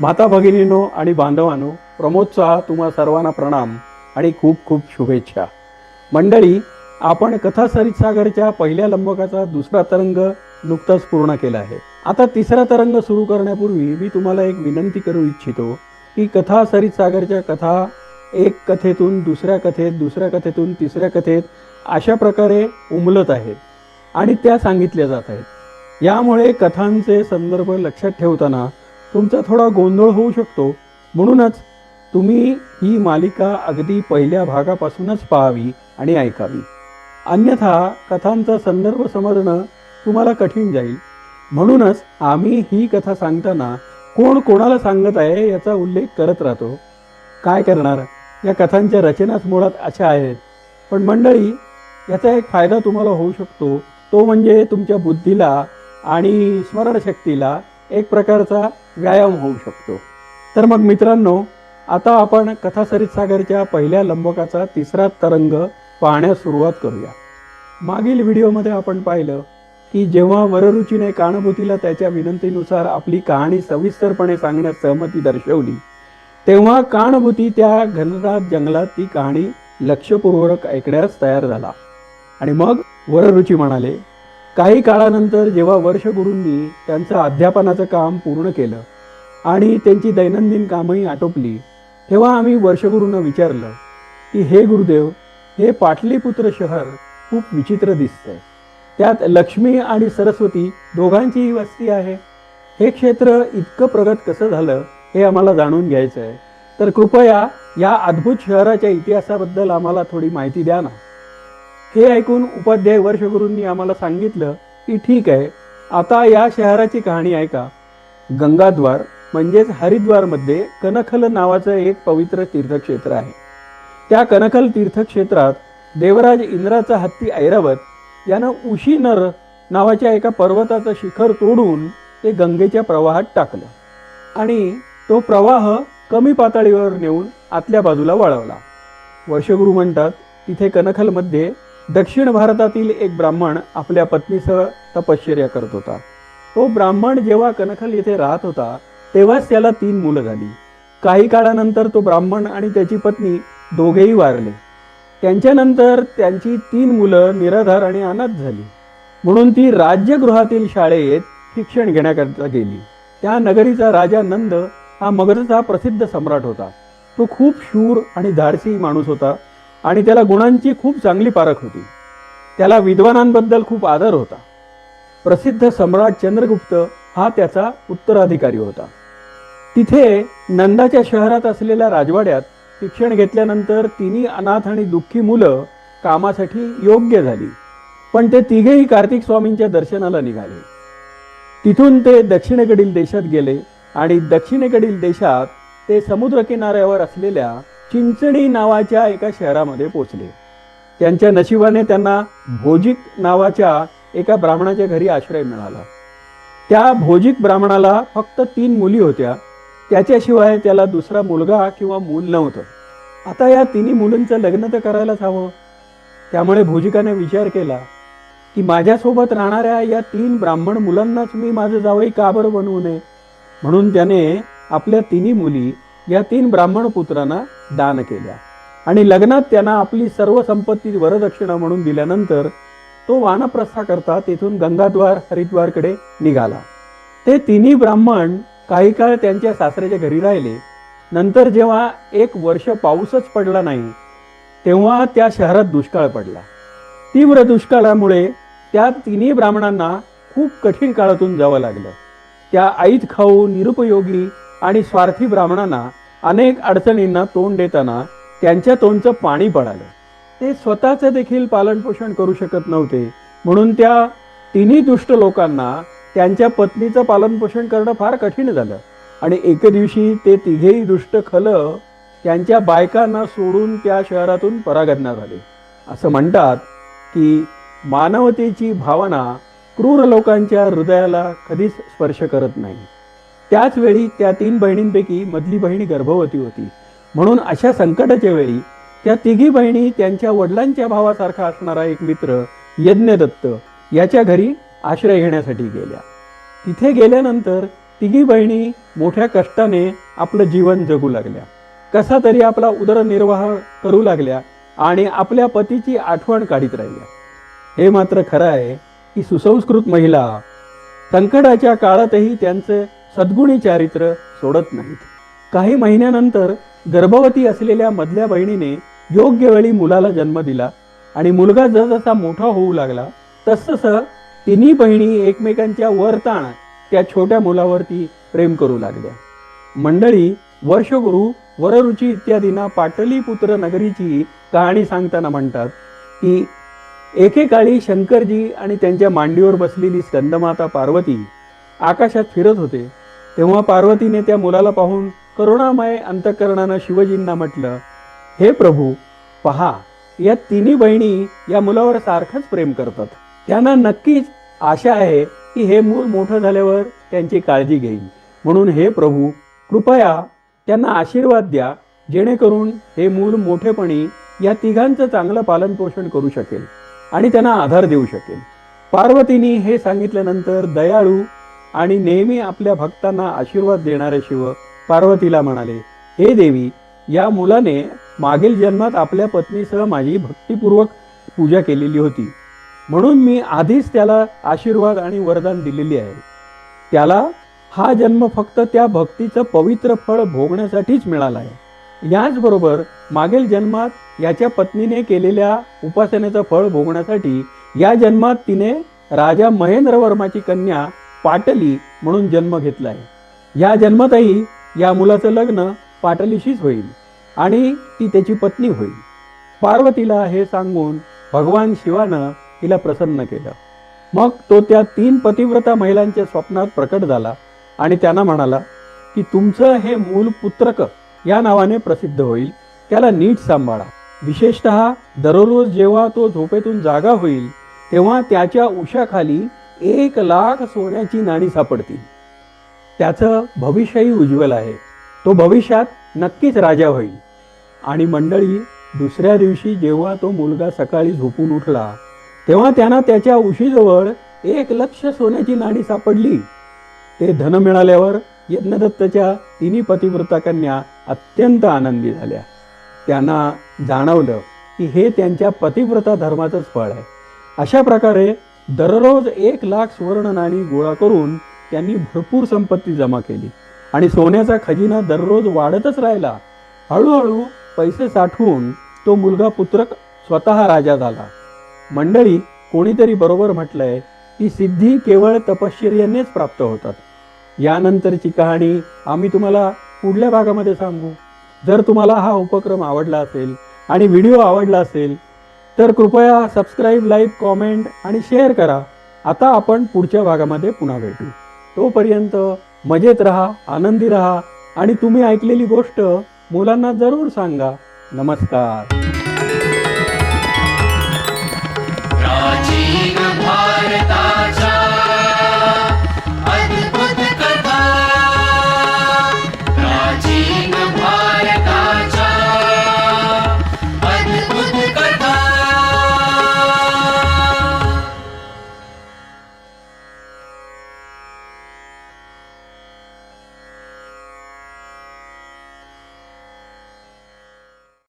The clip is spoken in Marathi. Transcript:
माता भगिनीनो आणि बांधवांनो प्रमोदचा तुम्हा सर्वांना प्रणाम आणि खूप खूप शुभेच्छा. मंडळी आपण कथा सरितसागरच्या पहिल्या लंबकाचा दुसरा तरंग नुकताच पूर्ण केला आहे. आता तिसरा तरंग सुरू करण्यापूर्वी मी तुम्हाला एक विनंती करू इच्छितो की कथा सरितसागरच्या कथा एक कथेतून दुसऱ्या कथेत दुसऱ्या कथेतून तिसऱ्या कथेत अशा प्रकारे उमलत आहेत आणि त्या सांगितल्या जात आहेत. यामुळे कथांचे संदर्भ लक्षात ठेवताना तुमचा थोडा गोंधळ होऊ शकतो. म्हणूनच तुम्ही ही मालिका अगदी पहिल्या भागापासूनच पाहावी आणि ऐकावी. अन्यथा कथांचा संदर्भ समजणं तुम्हाला कठीण जाईल. म्हणूनच आम्ही ही कथा सांगताना कोण कोणाला सांगत आहे याचा उल्लेख करत राहतो. काय करणार? या कथांच्या रचनाच मुळात अशा आहेत. पण मंडळी याचा एक फायदा तुम्हाला होऊ शकतो. तो म्हणजे तुमच्या बुद्धीला आणि स्मरणशक्तीला एक प्रकारचा व्यायाम होऊ शकतो. तर मग मित्रांनो आता आपण कथासरित सागरच्या पहिल्या लंबकाचा तिसरा तरंग पाहण्यास सुरुवात करूया. मागील व्हिडिओमध्ये आपण पाहिलं की जेव्हा वररुचीने काणभूतीला त्याच्या विनंतीनुसार आपली कहाणी सविस्तरपणे सांगण्यास सहमती दर्शवली तेव्हा काणभूती त्या घनरात जंगलात ती कहाणी लक्षपूर्वक ऐकण्यास तयार झाला. आणि मग वररुची म्हणाले काही काळानंतर जेव्हा वर्षगुरूंनी त्यांचं अध्यापनाचं काम पूर्ण केलं आणि त्यांची दैनंदिन कामही आटोपली तेव्हा आम्ही वर्षगुरूंना विचारलं की हे गुरुदेव हे पाटलीपुत्र शहर खूप विचित्र दिसतंय. त्यात लक्ष्मी आणि सरस्वती दोघांचीही वस्ती आहे. हे क्षेत्र इतकं प्रगत कसं झालं हे आम्हाला जाणून घ्यायचं आहे तर कृपया या अद्भुत शहराच्या इतिहासाबद्दल आम्हाला थोडी माहिती द्या ना. हे ऐकून उपाध्याय वर्षगुरूंनी आम्हाला सांगितलं की ठीक आहे आता या शहराची कहाणी ऐका. गंगाद्वार म्हणजेच हरिद्वारमध्ये कनखल नावाचं एक पवित्र तीर्थक्षेत्र आहे. त्या कनखल तीर्थक्षेत्रात देवराज इंद्राचा हत्ती ऐरावत यानं उशी नर नावाच्या एका पर्वताचं शिखर तोडून ते गंगेच्या प्रवाहात टाकलं आणि तो प्रवाह कमी पातळीवर नेऊन आतल्या बाजूला वळवला. वर्षगुरू म्हणतात तिथे कनखलमध्ये दक्षिण भारतातील एक ब्राह्मण आपल्या पत्नीसह तपश्चर्या करत होता. तो ब्राह्मण जेव्हा कनखल येथे राहत होता तेव्हाच त्याला तीन मुलं झाली. काही काळानंतर तो ब्राह्मण आणि त्याची पत्नी दोघेही वारले. त्यांच्यानंतर त्यांची तीन मुलं निराधार आणि अनाथ झाली. म्हणून ती राज्यगृहातील शाळेत शिक्षण घेण्याकरता गेली. त्या नगरीचा राजा नंद हा मगधचा प्रसिद्ध सम्राट होता. तो खूप शूर आणि धाडसी माणूस होता. आणि त्याला गुणांची खूप चांगली पारख होती. त्याला विद्वानांबद्दल खूप आदर होता. प्रसिद्ध सम्राट चंद्रगुप्त हा त्याचा उत्तराधिकारी होता. तिथे नंदाच्या शहरात असलेल्या राजवाड्यात शिक्षण घेतल्यानंतर तिन्ही अनाथ आणि दुःखी मुलं कामासाठी योग्य झाली. पण ते तिघेही कार्तिक स्वामींच्या दर्शनाला निघाले. तिथून ते दक्षिणेकडील देशात गेले आणि दक्षिणेकडील देशात ते समुद्रकिनाऱ्यावर असलेल्या चिंचणी नावाच्या एका शहरामध्ये पोचले त्यांच्या नशिबाने त्यांना भोजिक नावाच्या एका ब्राह्मणाच्या घरी आश्रय मिळाला. त्या भोजिक ब्राह्मणाला फक्त तीन मुली होत्या. त्याच्याशिवाय त्याला दुसरा मुलगा किंवा मूल नव्हतं. आता या तिन्ही मुलींचं लग्न तर करायलाच हवं. त्यामुळे भोजिकाने विचार केला की माझ्यासोबत राहणाऱ्या या तीन ब्राह्मण मुलांनाच मी माझं जावई का बरं बनवू नये? म्हणून त्याने आपल्या तिन्ही मुली या तीन ब्राह्मण पुत्रांना दान केल्या. आणि लग्नात त्यांना आपली सर्व संपत्ती वरदक्षिणा म्हणून दिल्यानंतर तो वानप्रस्थाकरता तेथून गंगाद्वार हरिद्वारकडे निघाला. ते तिन्ही ब्राह्मण काही काळ त्यांच्या सासऱ्याच्या घरी राहिले. नंतर जेव्हा एक वर्ष पाऊसच पडला नाही तेव्हा त्या शहरात दुष्काळ पडला. तीव्र दुष्काळामुळे त्या तिन्ही ब्राह्मणांना खूप कठीण काळातून जावं लागलं. त्या आईत खाऊ निरुपयोगी आणि स्वार्थी ब्राह्मणांना अनेक अडचणींना तोंड देताना त्यांच्या तोंडचं पाणी पडालं. ते स्वतःचं देखील पालनपोषण करू शकत नव्हते. म्हणून त्या तिन्ही दुष्ट लोकांना त्यांच्या पत्नीचं पालनपोषण करणं फार कठीण झालं. आणि एके दिवशी ते तिघेही दुष्ट खल त्यांच्या बायकांना सोडून त्या शहरातून परागतना झाले असं म्हणतात की मानवतेची भावना क्रूर लोकांच्या हृदयाला कधीच स्पर्श करत नाही. त्याच वेळी त्या तीन बहिणींपैकी मधली बहिणी गर्भवती होती. म्हणून अशा संकटाच्या वेळी त्या तिघी बहिणी त्यांच्या वडिलांच्या भावासारखा असणारा एक मित्र यज्ञदत्त याच्या घरी आश्रय घेण्यासाठी गेल्या. तिथे गेल्यानंतर तिघी बहिणी मोठ्या कष्टाने आपलं जीवन जगू लागल्या. कसा तरी आपला उदरनिर्वाह करू लागल्या आणि आपल्या पतीची आठवण काढीत राहिल्या. हे मात्र खरं आहे की सुसंस्कृत महिला संकटाच्या काळातही त्यांचे सद्गुणी चारित्र्य सोडत नाहीत. काही महिन्यानंतर गर्भवती असलेल्या मधल्या बहिणीने योग्य वेळी मुलाला जन्म दिला आणि मुलगा जसजसा मोठा होऊ लागला तसतसं तिन्ही बहिणी एकमेकांच्या वरताण त्या छोट्या मुलावरती प्रेम करू लागल्या. मंडळी वर्षगुरु वररुची इत्यादींना पाटलीपुत्र नगरीची कहाणी सांगताना म्हणतात की एकेकाळी शंकरजी आणि त्यांच्या मांडीवर बसलेली स्कंदमाता पार्वती आकाशात फिरत होते. तेव्हा पार्वतीने त्या मुलाला पाहून करुणामय अंतकरणानं शिवजींना म्हटलं हे प्रभू पहा या तिन्ही बहिणी या मुलावर सारखंच प्रेम करतात. त्यांना नक्कीच आशा आहे की हे मूल मोठं झाल्यावर त्यांची काळजी घेईल म्हणून हे प्रभू कृपया त्यांना आशीर्वाद द्या जेणेकरून हे मूल मोठेपणी या तिघांचं चांगलं पालनपोषण करू शकेल आणि त्यांना आधार देऊ शकेल. पार्वतीनी हे सांगितल्यानंतर दयाळू आणि नेहमी आपल्या भक्तांना आशीर्वाद देणारे शिव पार्वतीला म्हणाले हे देवी या मुलाने मागील जन्मात आपल्या पत्नीसह माझी भक्तिपूर्वक पूजा केलेली होती. म्हणून मी आधीच त्याला आशीर्वाद आणि वरदान दिलेली आहे. त्याला हा जन्म फक्त त्या भक्तीचं पवित्र फळ भोगण्यासाठीच मिळाला आहे. याचबरोबर मागील जन्मात याच्या पत्नीने केलेल्या उपासनेचं फळ भोगण्यासाठी या जन्मात तिने राजा महेंद्रवर्माची कन्या पाटली म्हणून जन्म घेतला आहे या जन्मतही या मुलाचं लग्न पाटलीशीच होईल आणि ती त्याची पत्नी होईल. पार्वतीला हे सांगून भगवान शिवानं तिला प्रसन्न केलं. मग तो त्या तीन पतिव्रता महिलांच्या स्वप्नात प्रकट झाला आणि त्यांना म्हणाला की तुमचं हे मूल पुत्रक या नावाने प्रसिद्ध होईल. त्याला नीट सांभाळा. विशेषत दररोज जेव्हा तो झोपेतून जागा होईल तेव्हा त्याच्या उशाखाली एक लाख सोन्याची नाणी सापडतील. त्याचं भविष्यही उज्ज्वल आहे. तो भविष्यात नक्कीच राजा होईल. आणि मंडळी दुसऱ्या दिवशी जेव्हा तो मुलगा सकाळी झोपून उठला तेव्हा त्यांना त्याच्या उशीजवळ एक लक्ष सोन्याची नाणी सापडली. ते धन मिळाल्यावर यज्ञदत्तच्या तिन्ही पतिव्रता कन्या अत्यंत आनंदी झाल्या. त्यांना जाणवलं की हे त्यांच्या पतिव्रता धर्माचंच फळ आहे. अशा प्रकारे दररोज एक लाख सुवर्ण नाणी गोळा करून त्यांनी भरपूर संपत्ती जमा केली. आणि सोन्याचा खजिना दररोज वाढतच राहिला. हळूहळू पैसे साठवून तो मुलगा पुत्रक स्वतः राजा झाला. मंडळी कोणीतरी बरोबर म्हटलंय की सिद्धी केवळ तपश्चर्यानेच प्राप्त होतात. यानंतरची कहाणी आम्ही तुम्हाला पुढल्या भागामध्ये सांगू. जर तुम्हाला हा उपक्रम आवडला असेल आणि व्हिडिओ आवडला असेल तर कृपया सबस्क्राईब लाईक कॉमेंट आणि शेअर करा. आता आपण पुढच्या भागामध्ये पुन्हा भेटू. तोपर्यंत मजेत रहा आनंदी रहा आणि तुम्ही ऐकलेली गोष्ट मुलांना जरूर सांगा. नमस्कार. भारता